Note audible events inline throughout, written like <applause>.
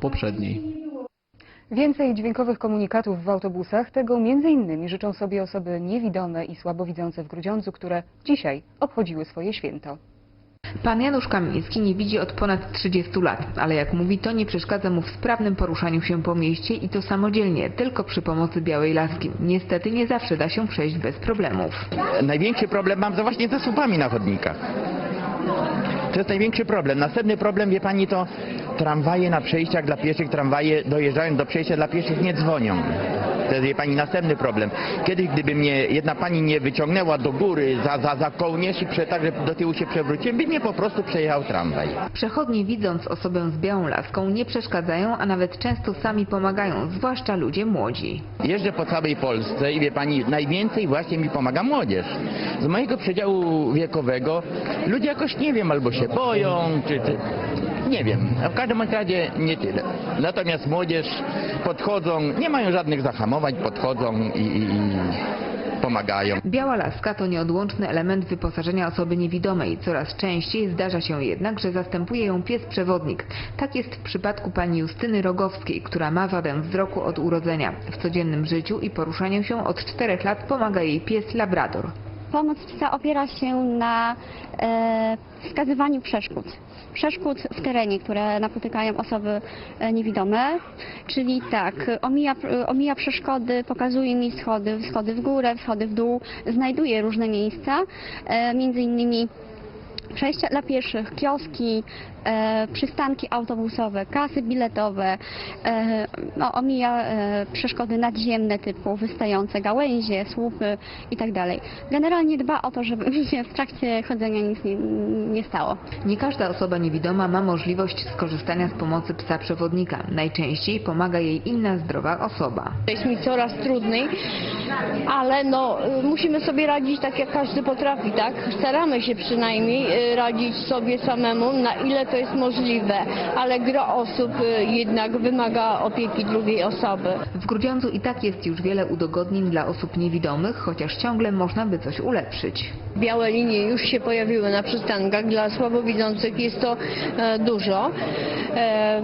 poprzedniej. Więcej dźwiękowych komunikatów w autobusach tego m.in. życzą sobie osoby niewidome i słabowidzące w Grudziądzu, które dzisiaj obchodziły swoje święto. Pan Janusz Kamiński nie widzi od ponad 30 lat, ale jak mówi, to nie przeszkadza mu w sprawnym poruszaniu się po mieście i to samodzielnie, tylko przy pomocy białej laski. Niestety nie zawsze da się przejść bez problemów. Największy problem mam to właśnie ze słupami na chodnikach. To jest największy problem. Następny problem, wie pani, to tramwaje na przejściach dla pieszych, tramwaje dojeżdżając do przejścia dla pieszych nie dzwonią. To jest, wie pani, następny problem. Kiedyś, gdyby mnie jedna pani nie wyciągnęła do góry za, za, za kołnierz i prze, tak, że do tyłu się przewróciłem, by mnie po prostu przejechał tramwaj. Przechodnie widząc osobę z białą laską nie przeszkadzają, a nawet często sami pomagają, zwłaszcza ludzie młodzi. Jeżdżę po całej Polsce i wie pani, najwięcej właśnie mi pomaga młodzież. Z mojego przedziału wiekowego ludzie jakoś nie wiem, albo się boją, czy, czy nie wiem. W każdym razie nie tyle. Natomiast młodzież podchodzą, nie mają żadnych zahamowań, podchodzą i, i, i pomagają. Biała laska to nieodłączny element wyposażenia osoby niewidomej. Coraz częściej zdarza się jednak, że zastępuje ją pies przewodnik. Tak jest w przypadku pani Justyny Rogowskiej, która ma wadę wzroku od urodzenia. W codziennym życiu i poruszaniu się od czterech lat pomaga jej pies Labrador. Pomoc psa opiera się na e, wskazywaniu przeszkód. Przeszkód w terenie, które napotykają osoby e, niewidome, czyli tak, omija, omija przeszkody, pokazuje mi schody, schody w górę, schody w dół, znajduje różne miejsca, e, między innymi przejścia dla pieszych, kioski, e, przystanki autobusowe, kasy biletowe, e, no, omija e, przeszkody nadziemne typu wystające gałęzie, słupy itd. Generalnie dba o to, żeby <laughs> mi się w trakcie chodzenia nic nie, nie stało. Nie każda osoba niewidoma ma możliwość skorzystania z pomocy psa przewodnika. Najczęściej pomaga jej inna zdrowa osoba. Jest mi coraz trudniej, ale no, musimy sobie radzić tak jak każdy potrafi, tak? Staramy się przynajmniej y, radzić sobie samemu, na ile to jest możliwe, ale gro osób y, jednak wymaga opieki drugiej osoby. W Grudziądzu i tak jest już wiele udogodnień dla osób niewidomych, chociaż ciągle można by coś ulepszyć. Białe linie już się pojawiły na przystankach, dla słabowidzących jest to e, dużo. E,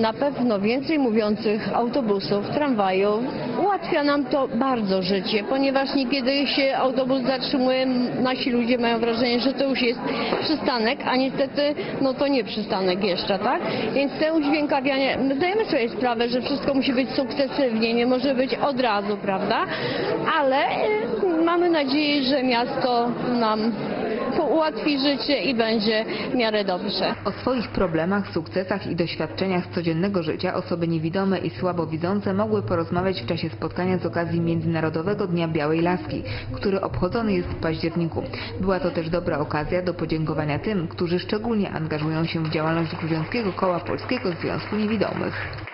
na pewno więcej mówiących autobusów, tramwajów. Ułatwia nam to bardzo życie, ponieważ niekiedy się autobus zatrzymuje, nasi ludzie mają wrażenie, że to już jest przystanek, a niestety no to nie przystanek jeszcze, tak? Więc te udźwiękawianie, my zdajemy sobie sprawę, że wszystko musi być sukcesywnie, nie może być od razu, prawda? Ale e, mamy nadzieję, że miasto nam ułatwi życie i będzie w miarę dobrze. O swoich problemach, sukcesach i doświadczeniach z codziennego życia osoby niewidome i słabowidzące mogły porozmawiać w czasie spotkania z okazji Międzynarodowego Dnia Białej Laski, który obchodzony jest w październiku. Była to też dobra okazja do podziękowania tym, którzy szczególnie angażują się w działalność Grudziąckiego Koła Polskiego Związku Niewidomych.